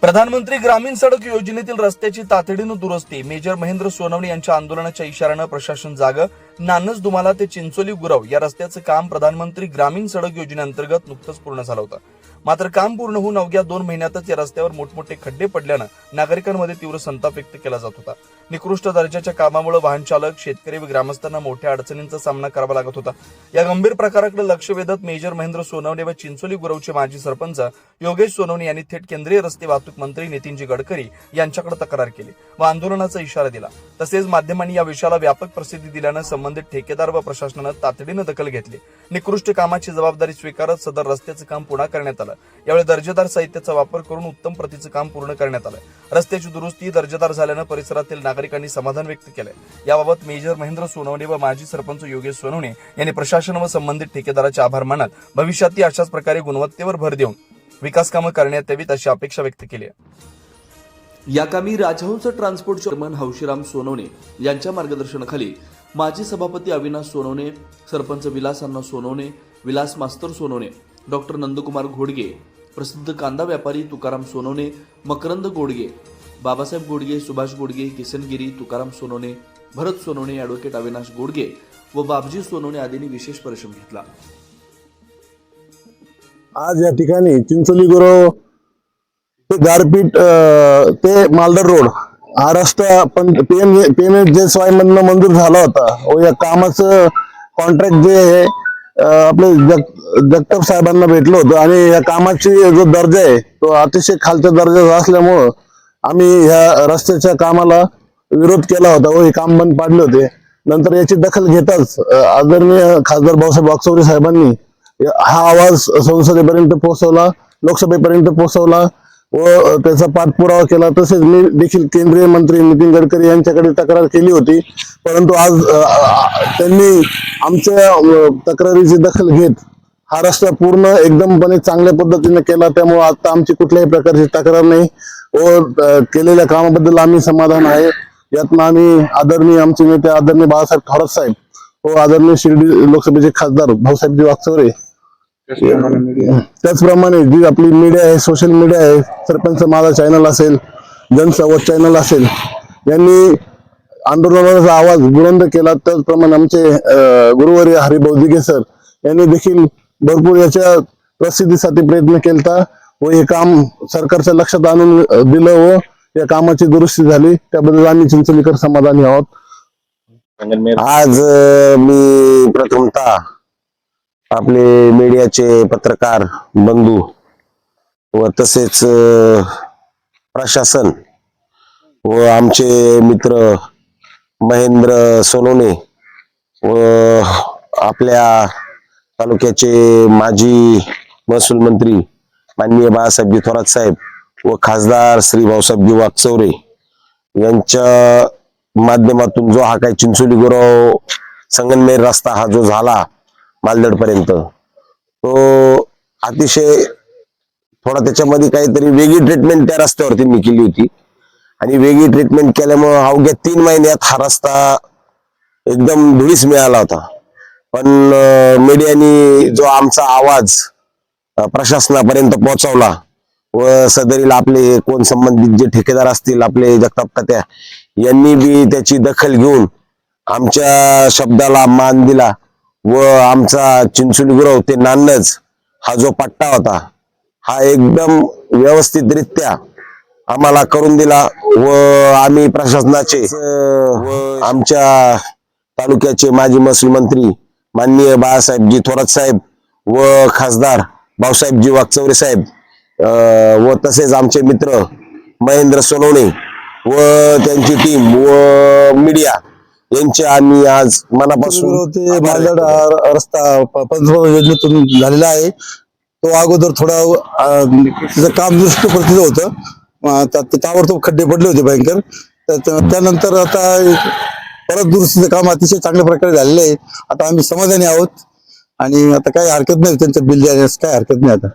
प्रधानमंत्री ग्रामीण सडक योजनेतील रस्त्याची तातडीनं दुरुस्ती. मेजर महेंद्र सोनवणे यांच्या आंदोलनाच्या इशाऱ्यानं प्रशासन जागं. नानस दुमाला ते चिंचोली गुरव या रस्त्याचं काम प्रधानमंत्री ग्रामीण सडक योजनेअंतर्गत नुकतंच पूर्ण झालं होतं. मात्र काम पूर्ण होऊन अवघ्या दोन महिन्यातच या रस्त्यावर मोठमोठे खड्डे पडल्यानं नागरिकांमध्ये तीव्र संताप व्यक्त केला जात होता. निकृष्ट दर्जाच्या कामामुळे वाहन चालक शेतकरी व ग्रामस्थांना मोठ्या अडचणींचा सामना करावा लागत होता. या गंभीर प्रकाराकडे लक्ष वेधत मेजर महेंद्र सोनवणे व चिंचोली गुरवचे माजी सरपंच योगेश सोनवणे यांनी थेट केंद्रीय रस्ते वाहतूक मंत्री नितीनजी गडकरी यांच्याकडे तक्रार केली व आंदोलनाचा इशारा दिला. तसेच माध्यमांनी या विषयाला व्यापक प्रसिद्धी दिल्यानं संबंधित ठेकेदार व प्रशासनानं तातडीनं दखल घेतली. निकृष्ट कामाची जबाबदारी स्वीकारत सदर रस्त्याचं काम पुन्हा करण्यात आलं. यावेळी दर्जेदार साहित्याचा वापर करून उत्तम प्रतीचं काम पूर्ण करण्यात आलं. रस्त्याची दुरुस्ती दर्जेदार झाल्यानं परिसरातील नागरिकांनी समाधान व्यक्त केलं. याबाबत मेजर महेंद्र सोनवणे व माजी सरपंच योगेश सोनवणे यांनी प्रशासन व संबंधित ठेकेदाराचे आभार मानत भविष्यातही अशाच प्रकारे गुणवत्तेवर भर देऊन विकास कामं करण्यात यावीत अशी अपेक्षा व्यक्त केली आहे. या कामी राजहंस ट्रान्सपोर्ट चेअरमन हौशीराम सोनवणे यांच्या मार्गदर्शनाखाली माजी सभापती अविनाश सोनवणे सरपंच विलास अण्णा सोनवणे विलास मास्तर सोनवणे डॉक्टर नंदकुमार घोडगे प्रसिद्ध कांदा व्यापारी तुकाराम सोनवणे मकरंद गोडगे बाबासाहेब गोडगे सुभाष गोडगे किसनगिरी तुकाराम सोनवणे भरत सोनवणे ॲडव्होकेट अविनाश गोडगे व बाबजी सोनवणे आदींनी विशेष परिश्रम घेतला. आज या ठिकाणी चिंचोली गुरव ते गारपीट ते मालदर रोड हा रस्ता पण पीएम पीएम जे स्वाय मंजूर झाला होता. व या कामाचं कॉन्ट्रॅक्ट जे आहे आपले जग जगताप साहेबांना भेटलो होतो आणि या कामाची जो दर्जा आहे तो अतिशय खालच्या दर्जाचा असल्यामुळं आम्ही ह्या रस्त्याच्या कामाला विरोध केला होता. व हे काम बंद पाडले होते. नंतर याची दखल घेताच आदरणीय खासदार भाऊसाहेब वागचौरे साहेबांनी हा आवाज संसदेपर्यंत पोहोचवला लोकसभेपर्यंत पोहोचवला. व त्याचा पाठपुरावा केला. तसेच मी देखील केंद्रीय मंत्री नितीन गडकरी यांच्याकडे तक्रार केली होती. परंतु आज त्यांनी आमच्या तक्रारीची दखल घेत हा रस्ता पूर्ण एकदमपणे चांगल्या पद्धतीने केला. त्यामुळे आता आमची कुठल्याही प्रकारची तक्रार नाही. व केलेल्या कामाबद्दल आम्ही समाधान आहे. यातनं आम्ही आदरणीय आमचे नेते आदरणीय बाळासाहेब थोरात साहेब व आदरणीय शिर्डी लोकसभेचे खासदार भाऊसाहेबजी वागचौरे त्याचप्रमाणे जी आपली मीडिया आहे सोशल मीडिया आहे सरपंच माझा चॅनल असेल जनसंवाद चॅनल असेल यांनी आंदोलनाचा आवाज बुलंद केला. त्याचप्रमाणे आमचे गुरुवारी हरिभाऊ दिघे सर यांनी देखील भरपूर याच्या प्रसिद्धीसाठी प्रयत्न केलता व हे काम सरकारच्या लक्षात आणून दिलं व या कामाची दुरुस्ती झाली. त्याबद्दल आम्ही चिंचोलीकर समाधानी आहोत. आज मी प्रथमतः आपले मीडियाचे पत्रकार बंधू व तसेच प्रशासन व आमचे मित्र महेंद्र सोनोने व आपल्या तालुक्याचे माजी महसूल मंत्री माननीय बाळासाहेबजी थोरात साहेब व खासदार श्री भाऊसाहेबजी वागचौरे यांच्या माध्यमातून जो हा काही चिंचोली गुरव संगनमेर रस्ता हा जो झाला मालदड पर्यंत तो अतिशय थोडा त्याच्यामध्ये काहीतरी वेगळी ट्रीटमेंट त्या रस्त्यावरती मी केली होती. आणि वेगळी ट्रीटमेंट केल्यामुळे अवघ्या तीन महिन्यात हा रस्ता एकदम धुळीस मिळाला होता. पण मीडियानी जो आमचा आवाज प्रशासनापर्यंत पोहोचवला व सदरील आपले कोण संबंधित जे ठेकेदार असतील आपले जगताप तात्या यांनी बी त्याची दखल घेऊन आमच्या शब्दाला मान दिला. व आमचा चिंचोली गुरव ते नान्नज हा जो पट्टा होता हा एकदम व्यवस्थितरित्या आम्हाला करून दिला व आम्ही प्रशासनाचे व आमच्या तालुक्याचे माजी महसूल मंत्री माननीय बाळासाहेबजी थोरात साहेब व खासदार भाऊसाहेबजी वागचौरे साहेब व तसेच आमचे मित्र महेंद्र सोनवणे व त्यांची टीम व मीडिया यांचे आम्ही आज मनापासून गुरव ते आभार मालदड व्यक्त करतो. हा रस्ता पंतप्रधान योजनेतून झालेला आहे. तो अगोदर थोडा अं, त्याचं काम दृष्टीप्रतीचं होतं. अं, त्यात ताबडतोब खड्डे पडले होते भयंकर. त्यानंतर आता परत दुरुस्तीचं काम अतिशय चांगल्या प्रकारे झालेलं आहे. आता आम्ही समाधानी आहोत. आणि आता काही हरकत नाही त्यांचं बिल देण्यास काही हरकत नाही आता.